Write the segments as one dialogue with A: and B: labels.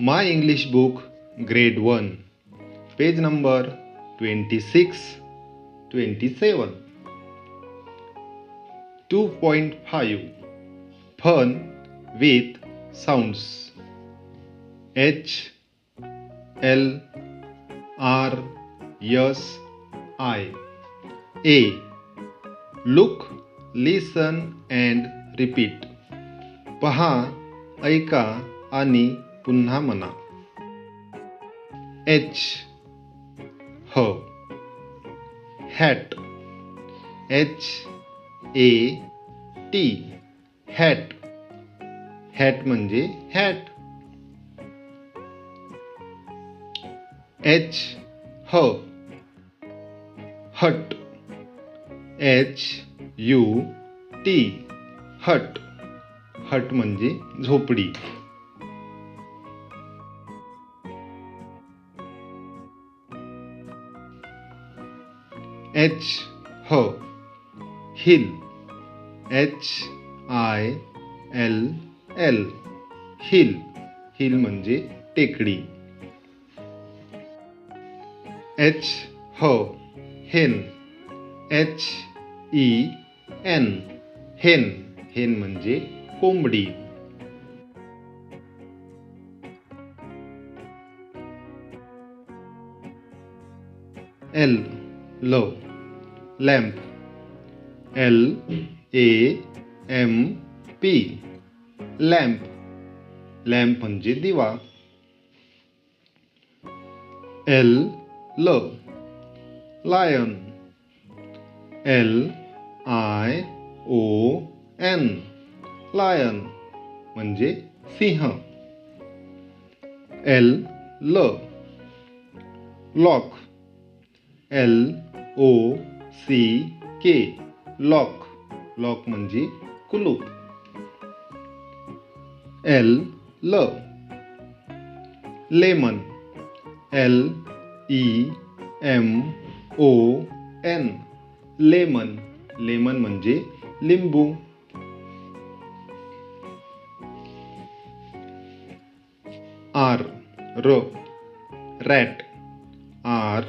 A: My English book grade one page number twenty six twenty seven two point five fun with sounds H L R S I A look listen and repeat पहा, ऐका पुन्हा म्हणा. H. ह. Hat. H. A. T. Hat. Hat म्हणजे hat. H. ह. Hut. H. U. T. Hut. Hut म्हणजे झोपडी. H ह hill H I L L hill hill म्हणजे टेकडी. एच ह हेन H E N hen hen म्हणजे कोंबडी. एल ल lamp L A M P lamp lamp म्हणजे दिवा. एल ल lion L I O N lion म्हणजे सिंह. एल ल lock L O C, K, lock lock म्हणजे कुलूप. एल, ल. Lemon, L, E, M, O, N. Lemon lemon म्हणजे लिंबू. R, raw. Rat. R,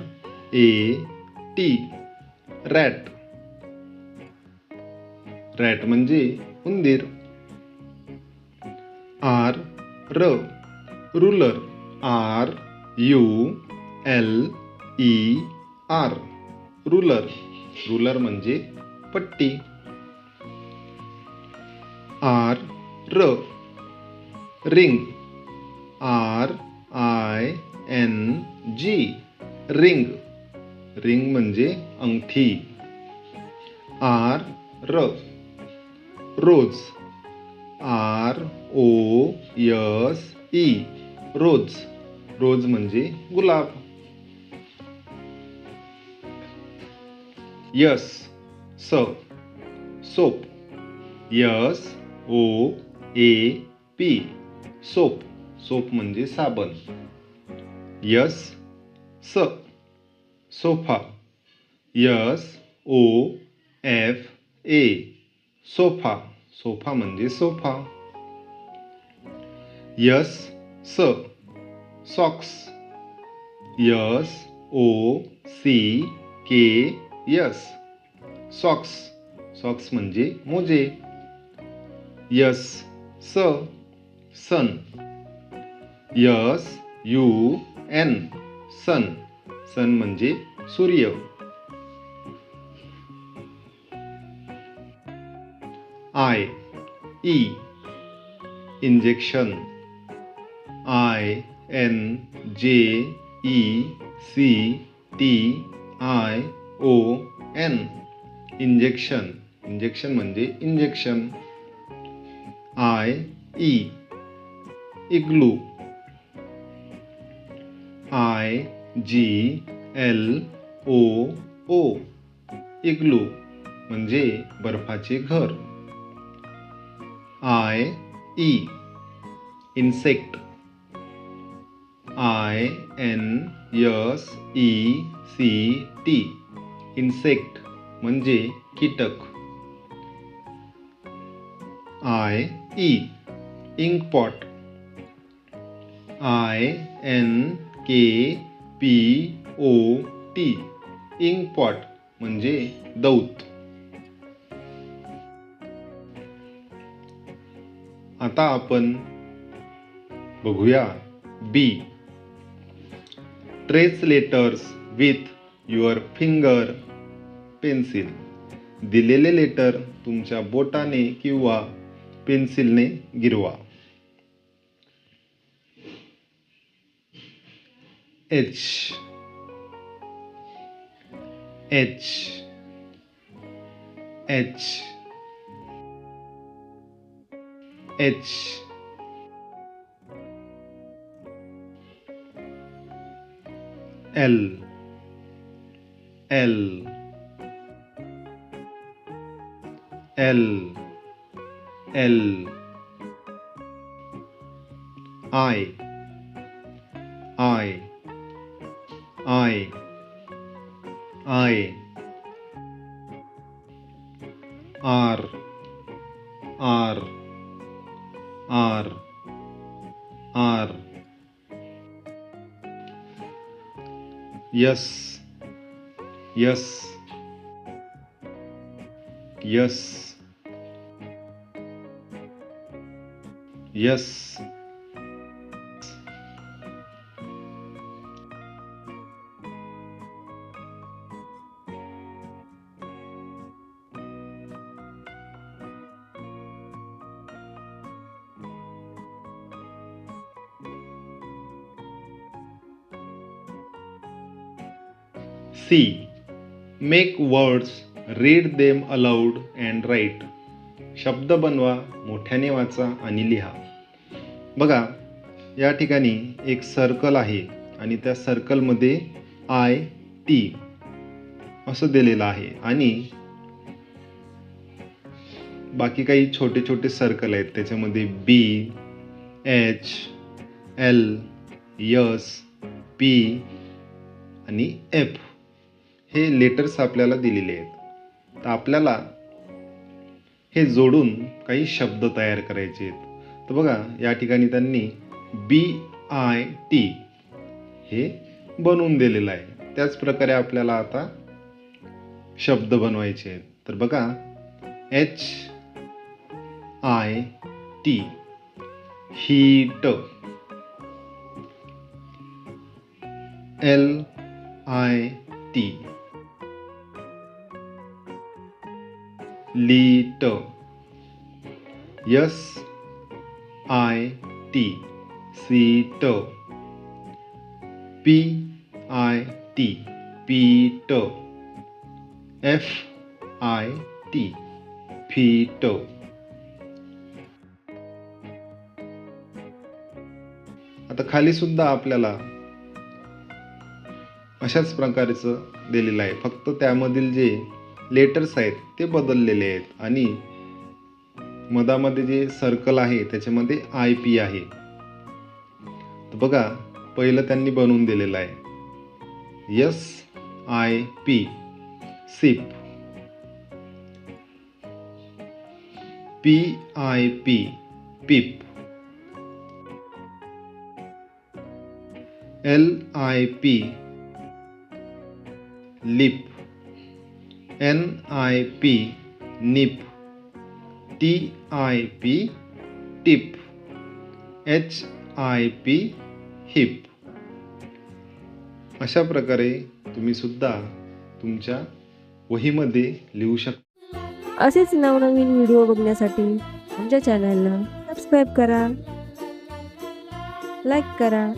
A: A, T. Rat rat म्हणजे उंदीर. आर र ruler R U L E R ruler ruler म्हणजे पट्टी. R raw ring R I N G ring ring म्हणजे अंगठी. R, र. Rose. R, O, S, E. Rose. Rose म्हणजे गुलाब. S, स. Soap. S, O, A, P. Soap. Soap म्हणजे साबण. S, स. Sofa. S, O, F, A. Sofa. Sofa म्हणजे sofa. S स socks. S, O, C, K, S. Socks. Socks म्हणजे मोजे। यस स sun. S, U, N. Sun. Sun म्हणजे सूर्य. I, E, injection. I, N, J, E, C, T, I, O, N. Injection. Injection म्हणजे injection. I, E, igloo. I G L O O igloo म्हणजे बर्फाचे घर. I E insect I N S E C T insect म्हणजे कीटक. I E inkpot I N K P O T ink pot म्हणजे दौत. आता आपण बघूया B trace letters with your finger pencil दिलेले लेटर तुमच्या बोटाने किंवा पेन्सिलने गिरवा. H H H H L. L. L. L. I. I I R R R R Yes. Yes. Yes. Yes C make words read them aloud and write शब्द बनवा मोठ्याने वाचा आणि लिहा. बघा या ठिकाणी एक सर्कल आहे आणि त्या सर्कलमध्ये आय टी असं दिलेलं आहे. आणि बाकी काही छोटे छोटे सर्कल आहेत. त्याच्यामध्ये B H L S P आणि एफ हे लेटर्स आपल्याला दिलेले आहेत. तर आपल्याला हे जोडून काही शब्द तयार करायचे आहेत. तर बघा या ठिकाणी त्यांनी बी आय टी हे बनवून दिलेलं आहे. त्याच प्रकारे आपल्याला आता शब्द बनवायचे आहेत. तर बघा H I T hit L I T lit. S I T sit. P I T pit. F I T fit. आता खाली सुद्धा आपल्याला अशाच प्रकारचं दिलेलं आहे. फक्त त्यामधील जे लेटर्स आहेत ते बदललेले आहेत. आणि मधामध्ये जे सर्कल आहे त्याच्यामध्ये आय पी आहे. तर बघा पहिलं त्यांनी बनवून दिलेलं आहे. S I P sip P I P pip L I P lip N I P nip T I P tip H I P hip अशा प्रकारे तुम्ही सुद्धा तुमच्या वहीमध्ये लिहू शकता
B: असेच नवनवीन व्हिडिओ बघण्यासाठी आमच्या चॅनलला सबस्क्राईब करा लाईक करा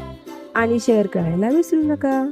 B: आणि शेअर करायला विसरू नका.